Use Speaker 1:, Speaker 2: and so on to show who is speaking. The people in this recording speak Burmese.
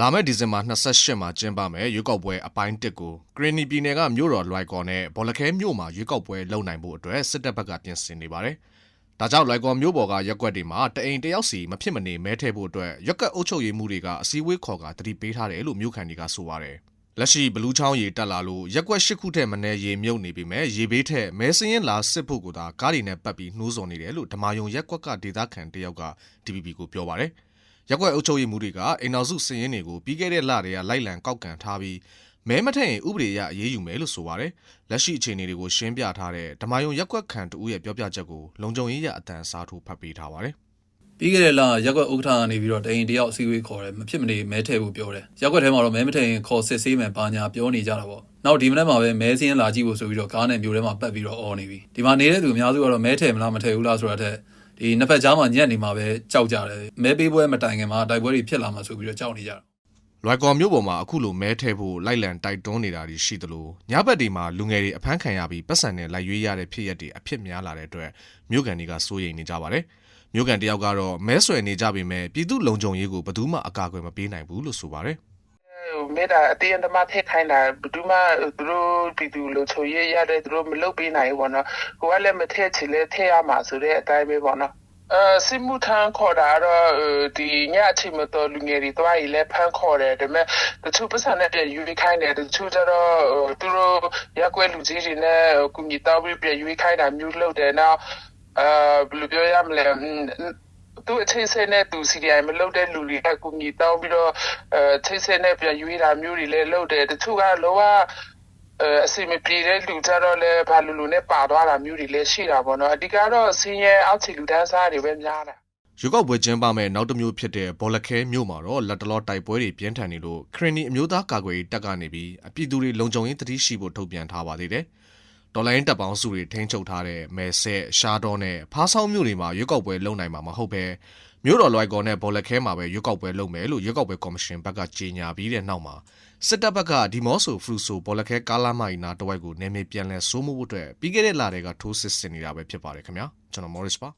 Speaker 1: လာမယ့်ဒီဇင်ဘာ28မှာကျင်းပမယ်ရွေးကောက်ပွဲအပိုင်း1ကိုဂရနီပြည်နယ်ကမြို့တော်လွိုက်ကော်နဲ့ဘော်လခဲမြို့မှာရွေးကောက်ပွဲလုပ်နိုင်ဖို့အတွက်စစ်တပ်ဘက်ကပြင်ဆင်နေပါတယ်။ဒါကြောင့်လွိုက်ကော်မြို့ပေါ်ကရက်ကွက်တွေမှာတအိမ်တယောက်စီမဖြစ်မနေမဲထည့်ဖို့အတွက်ရက်ကွက်အုပ်ချုပ်ရေးမှုတွေကအစည်းအဝေးခေါ်ကတတိပေးထားတယ်လို့မြို့ခံတွေကဆိုပါတယ်။လက်ရှိဘလူးချောင်းရေတက်လာလို့ရက်ကွက်၈ခုထက်မနည်းရေမြုပ်နေပြီမဲ့ရေဘေးထက်မဲစင်းရင်လာစစ်ဖို့ကိုသာကားတွေနဲ့ပတ်ပြီးနှိုးဆော်နေတယ်လို့ဓမာယုံရက်ကွက်ကဒေသခံတယောက်က DPP ကိုပြောပါတယ်။ ရက်ွက်အုပ်ချုပ်ရေးမှုတွေကအိမ်တော်စုစည်ရင်းတွေကိုပြီးခဲ့တဲ့လတွေကလိုက်လံကောက်ကန်ထားပြီးမဲမထက်ရင်ဥပဒေအရအရေးယူမယ်လို့ဆိုပါတယ်။လက်ရှိအခြေအနေတွေကိုရှင်းပြထားတဲ့ဓမာယုံရက်ွက်ခံတူရဲ့ပြောပြချက်ကိုလုံခြုံရေးရအတန်စားထိုးဖတ်ပေးထားပါတယ်
Speaker 2: ပြီးခဲ့တဲ့လရက်ကွက်ဥက္ကဋ္ဌကနေပြီးတော့တရင်တယောက်အစည်းအဝေးခေါ်တယ်မဖြစ်မနေမဲထည့်ဖို့ပြောတယ်ရက်ကွက်ထဲမှာတော့မဲမထည့်ရင်ခေါ်စစ်ဆေးမယ်ဘာညာပြောနေကြတာပေါ့နောက်ဒီမနေ့မှာပဲမဲစင်းလာကြည့်ဖို့ဆိုပြီးတော့ကားနဲ့မျိုးထဲမှာပတ်ပြီးတော့អော်နေပြီဒီမှာနေတဲ့သူအများစုကတော့မဲထည့်မလားမထည့်ဘူးလားဆိုတာတဲ့ ဒီနှစ်ဖက်ကြားမှာညက်နေမှာပဲကြောက်ကြတယ်မဲပေးပွဲမတိုင်ခင်မှာတိုက်ပွဲတွေဖြစ်လာမှာဆိုပြီးတော့ကြောက်နေကြတာ။
Speaker 1: လွိုက်ကော်မျိုးပေါ်မှာအခုလိုမဲထဲဖို့လိုက်လံတိုက်တွန်းနေတာတွေရှိသလိုညဘက်ဒီမှာလူငယ်တွေအဖမ်းခံရပြီးပတ်စံနဲ့လိုက်ရွေးရတဲ့ဖြစ်ရက်တွေအဖြစ်များလာတဲ့အတွက်မြို့ကန်တွေကစိုးရိမ်နေကြပါတယ်။မြို့ကန်တယောက်ကတော့မဲဆွယ်နေကြပေမဲ့ပြည်သူလုံခြုံရေးကိုဘယ်သူမှအကာအကွယ်မပေးနိုင်ဘူးလို့ဆိုပါတယ်။
Speaker 3: မေတ္တာအတင်းအဓမ္မထည့်ခိုင်းတာဘယ်သူမှသူတို့ပြည်သူလို့ချိုရရတဲ့သူတို့မလုပ်ပေးနိုင်ဘူးပေါ့နော်ကိုကလည်းမထည့်ချင်လဲထည့်ရမှာဆိုတဲ့အတိုင်းပဲပေါ့နော်အဲစစ်မှုထမ်းခေါ်တာကတော့ဒီညအချိန်မတော်လူငယ်တွေတွားရီလဲဖမ်းခေါ်တယ်ဒါပေမဲ့တချို့ပတ်စံနဲ့ပြရွေးခိုင်းတယ်တချို့ကျတော့သူတို့ရက်ွက်လူကြီးတွေနဲ့ကုညီတောင်းပြီးပြရွေးခိုင်းတာမျိုးလုပ်တယ်နောက်အဲဘယ်လိုပြောရမလဲ သူအချိန်ဆဲနဲ့သူ CDI မလုပ်တဲ့လူတွေကကူညီတောင်းပြီးတော့အဲချိန်ဆဲနဲ့ပြန်ရွေးတာမျိုးတွေလည်းလုပ်တယ်တချို့ကလောကအဲအစီမပြေတဲ့လူကြတော့လည်းဘာလူလူနဲ့ပါသွားတာမျိုးတွေလည်းရှိတာပေါ့နော်အဓိကတော့ဆင်းရဲအောက်ခြေလူတန်းစားတွေပဲများတာ
Speaker 1: ရွေးကောက်ပွဲကျင်းပမဲ့နောက်တစ်မျိုးဖြစ်တဲ့ဘော်လခဲမြို့မှာတော့လက်တလောတိုက်ပွဲတွေပြင်းထန်နေလို့ခရနီအမျိုးသားကာကွယ်ရေးတပ်ကနေပြီးအပြည်သူတွေလုံခြုံရေးတတိရှိဖို့ထုတ်ပြန်ထားပါသေးတယ်။ ဒေါ်လာရင်းတပ်ပေါင်းစုတွေထိန်းချုပ်ထားတဲ့မဲဆက်ရှားတော်နဲ့ဖားဆောင်မြို့တွေမှာရွေးကောက်ပွဲလုပ်နိုင်မှာမဟုတ်ပဲမြို့တော်လွိုက်ကော်နဲ့ဘော်လခဲမှာပဲရွေးကောက်ပွဲလုပ်မယ်လို့ရွေးကောက်ပွဲကော်မရှင်ဘက်ကကြေညာပြီးတဲ့နောက်မှာစစ်တပ်ဘက်ကဒီမော့ဆိုဖရူဆိုဘော်လခဲကားလာမိုင်နာတဝိုက်ကိုနေမြေပြန်လည်စိုးမိုးဖို့အတွက်ပြီးခဲ့တဲ့လတွေကထိုးစစ်ဆင်နေတာပဲဖြစ်ပါတယ်ခင်ဗျာကျွန်တော် Morris ပါ